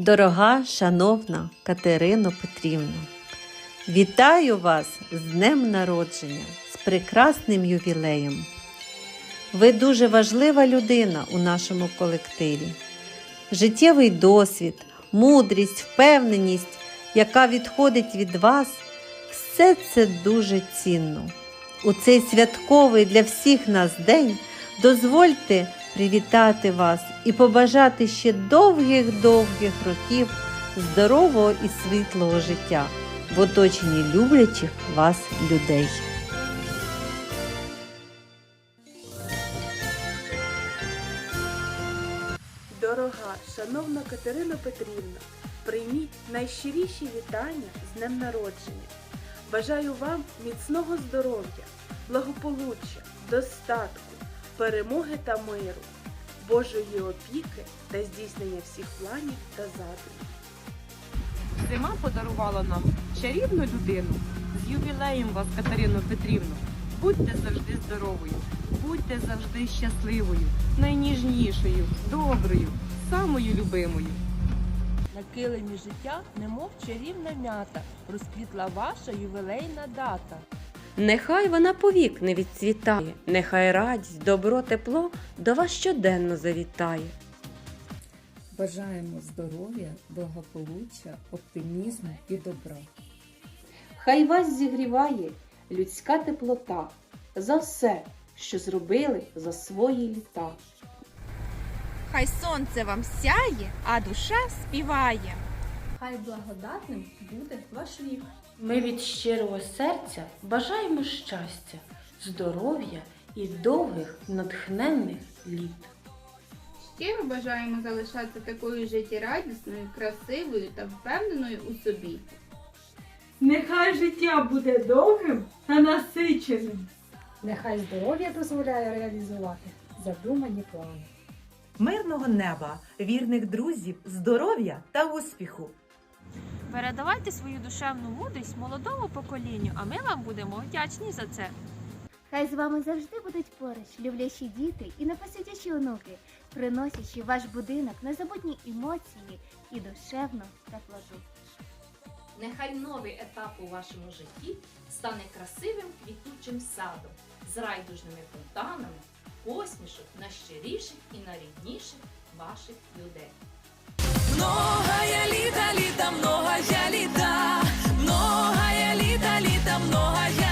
Дорога, шановна Катерино Петрівно, вітаю вас з Днем Народження, з прекрасним ювілеєм. Ви дуже важлива людина у нашому колективі. Життєвий досвід, мудрість, впевненість, яка відходить від вас, все це дуже цінно. У цей святковий для всіх нас день дозвольте привітати вас і побажати ще довгих-довгих років здорового і світлого життя в оточенні люблячих вас людей. Дорога, шановна Катерина Петрівна, прийміть найщиріші вітання з днем народження. Бажаю вам міцного здоров'я, благополуччя, достатку, перемоги та миру, Божої опіки та здійснення всіх планів та задумів. Зима подарувала нам чарівну людину. З ювілеєм вас, Катерино Петрівно. Будьте завжди здоровою, будьте завжди щасливою, найніжнішою, доброю, самою любимою. На килимі життя, немов чарівна м'ята, розквітла ваша ювілейна дата. Нехай вона повік не відцвітає, нехай радість, добро, тепло до вас щоденно завітає. Бажаємо здоров'я, благополуччя, оптимізму і добра. Хай вас зігріває людська теплота за все, що зробили за свої літа. Хай сонце вам сяє, а душа співає. Хай благодатним буде ваш вік. Ми від щирого серця бажаємо щастя, здоров'я і довгих натхненних літ. Щиро бажаємо залишатися такою життєрадісною, красивою та впевненою у собі. Нехай життя буде довгим та насиченим. Нехай здоров'я дозволяє реалізувати задумані плани. мирного неба, вірних друзів, здоров'я та успіху. Передавайте свою душевну мудрість молодому поколінню, а ми вам будемо вдячні за це. Хай з вами завжди будуть поруч люблячі діти і непосидячі онуки, приносячи в ваш будинок незабутні емоції і душевну теплоту. Нехай новий етап у вашому житті стане красивим квітучим садом з райдужними фонтанами, посмішок найщиріших і найрідніших ваших людей. Літа, літа,